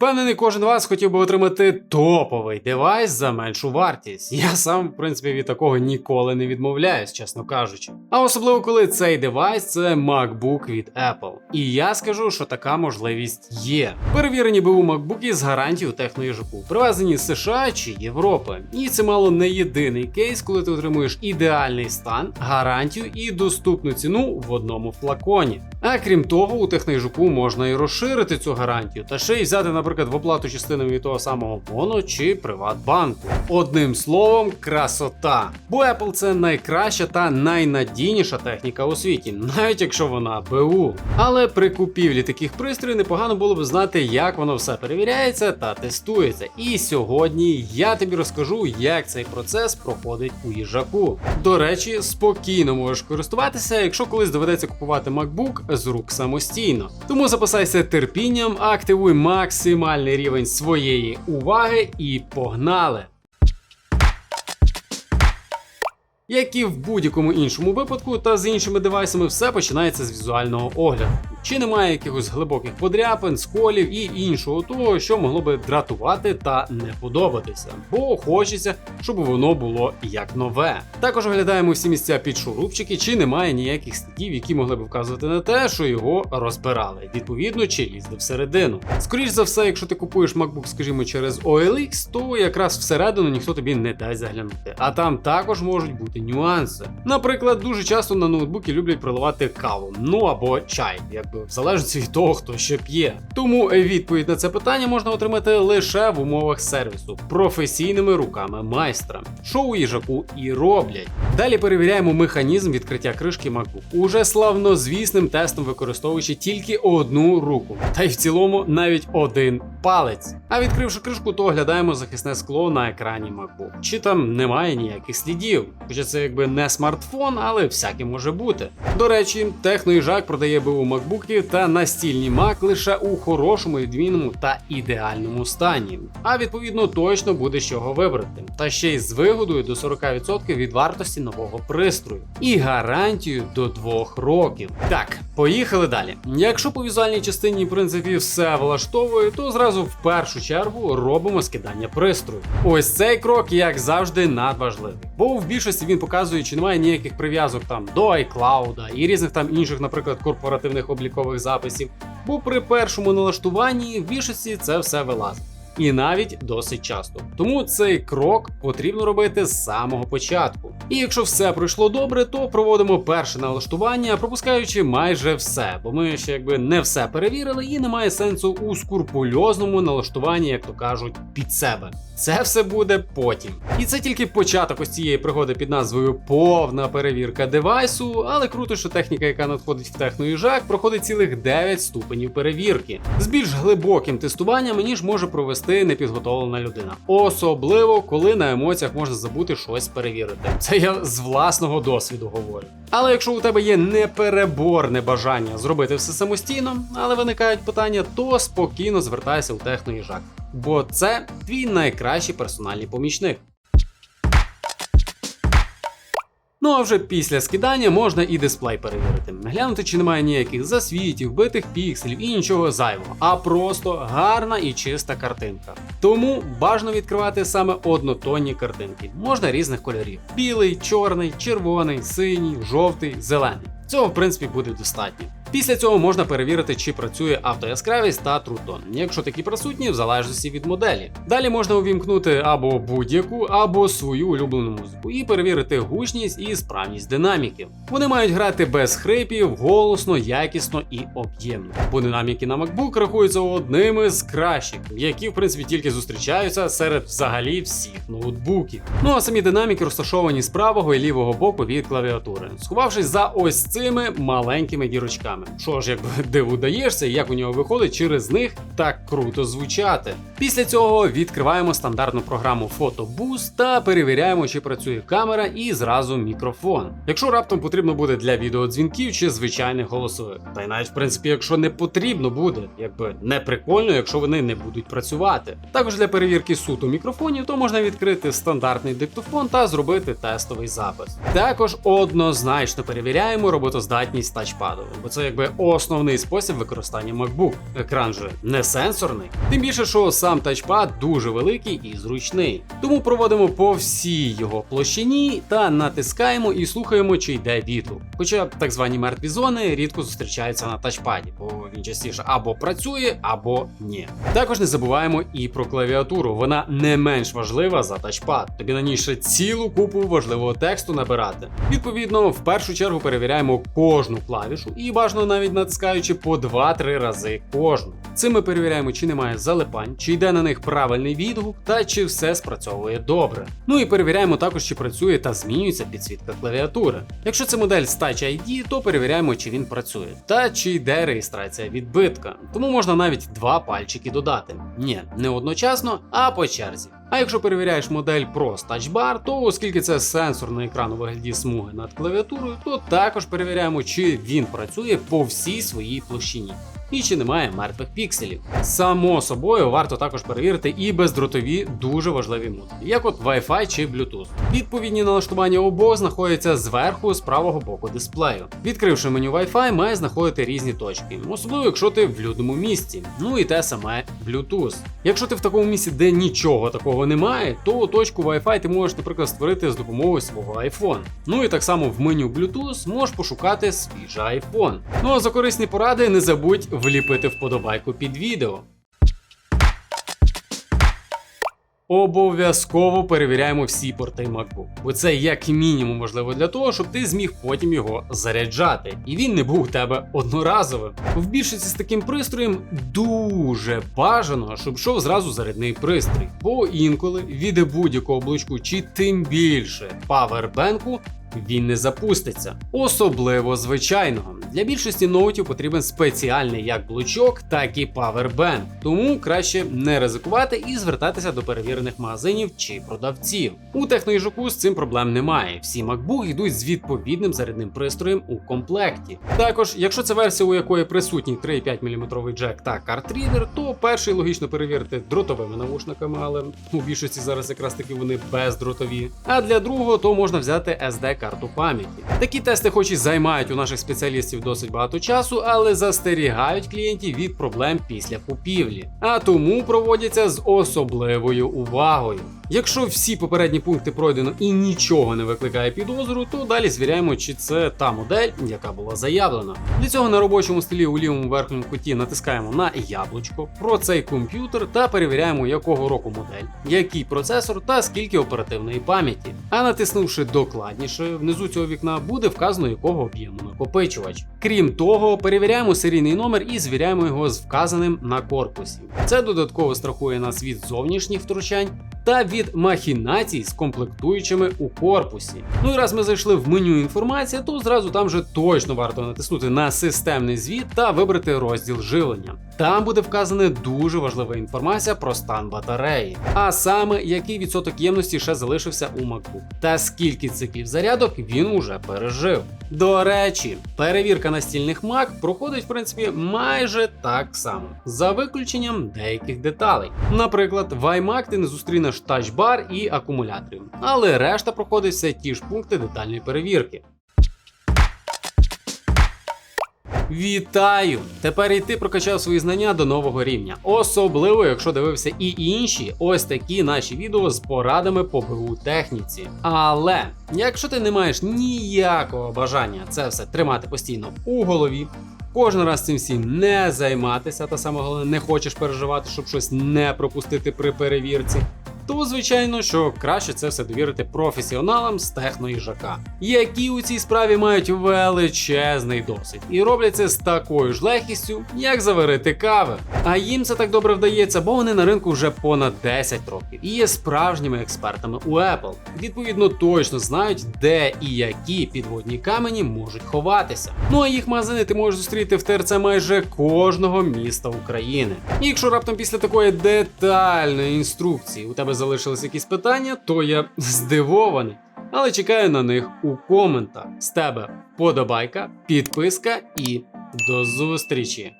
Впевнений, кожен вас хотів би отримати топовий девайс за меншу вартість. Я сам, в принципі, від такого ніколи не відмовляюсь, чесно кажучи. А особливо, коли цей девайс це MacBook від Apple. І я скажу, що така можливість є. Перевірені БУ MacBook з гарантією техноїжаку, привезені з США чи Європи. І це мало не єдиний кейс, коли ти отримуєш ідеальний стан, гарантію і доступну ціну в одному флаконі. А крім того, у техноїжаку можна і розширити цю гарантію, та ще й взяти, наприклад, в оплату частинами від того самого Моно чи Приватбанку. Одним словом, красота. Бо Apple це найкраща та найнадійніша техніка у світі, навіть якщо вона БУ. Але при купівлі таких пристроїв непогано було б знати, як воно все перевіряється та тестується. І сьогодні я тобі розкажу, як цей процес проходить у їжаку. До речі, спокійно можеш користуватися, якщо колись доведеться купувати MacBook з рук самостійно. Тому запасайся терпінням, активуй максимальний рівень своєї уваги і погнали! Як і в будь-якому іншому випадку, та з іншими девайсами все починається з візуального огляду. Чи немає якихось глибоких подряпин, сколів і іншого того, що могло би дратувати та не подобатися, бо хочеться, щоб воно було як нове. Також оглядаємо всі місця під шурупчики, чи немає ніяких слідів, які могли б вказувати на те, що його розбирали, відповідно, чи лізли всередину. Скоріш за все, якщо ти купуєш MacBook, скажімо, через OLX, то якраз всередину ніхто тобі не дасть заглянути. А там також можуть бути нюанси. Наприклад, дуже часто на ноутбуки люблять проливати каву, ну або чай, якби в залежності від того, хто що п'є. Тому відповідь на це питання можна отримати лише в умовах сервісу професійними руками майстра, що у їжаку і роблять. Далі перевіряємо механізм відкриття кришки MacBook, уже славнозвісним тестом використовуючи тільки одну руку, та й в цілому навіть один палець. А відкривши кришку, то оглядаємо захисне скло на екрані MacBook. Чи там немає ніяких слідів? Хоча це якби не смартфон, але всяке може бути. До речі, техноїжак продає БУ MacBookів та настільні Mac лише у хорошому, відмінному та ідеальному стані. А відповідно точно буде з чого вибрати. Та ще й з вигодою до 40% від вартості нового пристрою. І гарантію до 2 років. Так, поїхали далі. Якщо по візуальній частині, в принципі, все влаштовує, то зразу в першу чергу робимо скидання пристрою. Ось цей крок, як завжди, надважливий. Бо в більшості він показує, чи немає ніяких прив'язок там до iCloud і різних там інших, наприклад, корпоративних облікових записів. Бо при першому налаштуванні в більшості це все вилазить. І навіть досить часто. Тому цей крок потрібно робити з самого початку. І якщо все пройшло добре, то проводимо перше налаштування, пропускаючи майже все, бо ми ще якби не все перевірили, і немає сенсу у скурпульозному налаштуванні, як то кажуть, під себе. Це все буде потім. І це тільки початок ось цієї пригоди під назвою повна перевірка девайсу, але круто, що техніка, яка надходить в техноїжак, проходить цілих 9 ступенів перевірки. З більш глибоким тестуванням ніж може провести непідготовлена людина. Особливо, коли на емоціях можна забути щось перевірити. Це я з власного досвіду говорю. Але якщо у тебе є непереборне бажання зробити все самостійно, але виникають питання, то спокійно звертайся у техноїжак. Бо це твій найкращий персональний помічник. Ну а вже після скидання можна і дисплей перевірити, глянути, чи немає ніяких засвітів, битих пікселів і нічого зайвого, а просто гарна і чиста картинка. Тому бажано відкривати саме однотонні картинки, можна різних кольорів: білий, чорний, червоний, синій, жовтий, зелений. Цього в принципі буде достатньо. Після цього можна перевірити, чи працює автояскравість та трутон, якщо такі присутні, в залежності від моделі. Далі можна увімкнути або будь-яку, або свою улюблену музику і перевірити гучність і справність динаміки. Вони мають грати без хрипів, голосно, якісно і об'ємно. Бо динаміки на MacBook рахуються одними з кращих, які в принципі тільки зустрічаються серед взагалі всіх ноутбуків. Ну а самі динаміки розташовані з правого і лівого боку від клавіатури, сховавшись за ось цими маленькими дірочками. Що ж, якби диву даєшся, як у нього виходить через них так круто звучати. Після цього відкриваємо стандартну програму PhotoBoost та перевіряємо, чи працює камера і зразу мікрофон. Якщо раптом потрібно буде для відеодзвінків чи звичайних голосових. Та й навіть в принципі, якщо не потрібно буде, якби не прикольно, якщо вони не будуть працювати. Також для перевірки суто мікрофонів, то можна відкрити стандартний диктофон та зробити тестовий запис. Також однозначно перевіряємо роботоздатність тачпаду, бо це якби основний спосіб використання MacBook. Екран же не сенсорний. Тим більше, що сам тачпад дуже великий і зручний. Тому проводимо по всій його площині та натискаємо і слухаємо, чи йде відгук. Хоча так звані мертві зони рідко зустрічаються на тачпаді, бо він частіше або працює, або ні. Також не забуваємо і про клавіатуру. Вона не менш важлива за тачпад. Тобі на ній ще цілу купу важливого тексту набирати. Відповідно, в першу чергу перевіряємо кожну клавішу і бажано навіть натискаючи по 2-3 рази кожну. Цим ми перевіряємо, чи немає залипань, чи йде на них правильний відгук, та чи все спрацьовує добре. Ну і перевіряємо також, чи працює та змінюється підсвітка клавіатури. Якщо це модель з Touch ID, то перевіряємо, чи він працює, та чи йде реєстрація відбитка. Тому можна навіть два пальчики додати. Ні, не одночасно, а по черзі. А якщо перевіряєш модель Pro Touch Bar, то оскільки це сенсорний екран у вигляді смуги над клавіатурою, то також перевіряємо, чи він працює по всій своїй площині. І чи немає мертвих пікселів. Само собою варто також перевірити і бездротові дуже важливі модулі, як от Wi-Fi чи Bluetooth. Відповідні налаштування обох знаходяться зверху з правого боку дисплею. Відкривши меню Wi-Fi, має знаходити різні точки, особливо якщо ти в людному місці. Ну і те саме Bluetooth. Якщо ти в такому місці, де нічого такого немає, то точку Wi-Fi ти можеш, наприклад, створити з допомогою свого iPhone. Ну і так само в меню Bluetooth можеш пошукати свіжий iPhone. Ну а за корисні поради не забудь вліпити вподобайку під відео. Обов'язково перевіряємо всі порти MacBook, бо це як мінімум можливо для того, щоб ти зміг потім його заряджати, і він не був у тебе одноразовим. В більшості з таким пристроєм дуже бажано, щоб йшов зразу зарядний пристрій, бо інколи від будь-якого блочку чи тим більше павербенку він не запуститься, особливо звичайного. Для більшості ноутів потрібен спеціальний як блочок, так і павербенк. Тому краще не ризикувати і звертатися до перевірених магазинів чи продавців. У техноїжаку з цим проблем немає. Всі MacBook йдуть з відповідним зарядним пристроєм у комплекті. Також, якщо це версія, у якої присутній 3,5 мм джек та картрідер, то перший логічно перевірити дротовими навушниками, але у більшості зараз якраз таки вони бездротові. А для другого то можна взяти SD карту пам'яті. Такі тести, хоч і займають у наших спеціалістів досить багато часу, але застерігають клієнтів від проблем після купівлі. А тому проводяться з особливою увагою. Якщо всі попередні пункти пройдено і нічого не викликає підозру, то далі звіряємо, чи це та модель, яка була заявлена. Для цього на робочому столі у лівому верхньому куті натискаємо на яблучко про цей комп'ютер та перевіряємо, якого року модель, який процесор та скільки оперативної пам'яті. А натиснувши докладніше, внизу цього вікна буде вказано, якого об'єму накопичувач. Крім того, перевіряємо серійний номер і звіряємо його з вказаним на корпусі. Це додатково страхує нас від зовнішніх втручань та від махінацій з комплектуючими у корпусі. Ну і раз ми зайшли в меню інформація, то зразу там же точно варто натиснути на системний звіт та вибрати розділ живлення. Там буде вказана дуже важлива інформація про стан батареї, а саме який відсоток ємності ще залишився у MacBook, та скільки циклів зарядок він уже пережив. До речі, перевірка настільних Mac проходить в принципі майже так само, за виключенням деяких деталей. Наприклад, в iMac ти не зустрінеш тачбар і акумуляторів, але решта проходить все ті ж пункти детальної перевірки. Вітаю! Тепер і ти прокачав свої знання до нового рівня. Особливо, якщо дивився і інші ось такі наші відео з порадами по БУ техніці. Але якщо ти не маєш ніякого бажання це все тримати постійно у голові. Кожен раз цим всім не займатися, та саме головне, не хочеш переживати, щоб щось не пропустити при перевірці. То, звичайно, що краще це все довірити професіоналам з техноїжака, які у цій справі мають величезний досвід і роблять це з такою ж легкістю, як заварити кави. А їм це так добре вдається, бо вони на ринку вже понад 10 років і є справжніми експертами у Apple. Відповідно, точно знають, де і які підводні камені можуть ховатися. Ну а їх магазини ти можеш зустріти в ТРЦ майже кожного міста України. І якщо раптом після такої детальної інструкції у тебе залишились якісь питання, то я здивований. Але чекаю на них у коментах. З тебе подобайка, підписка і до зустрічі!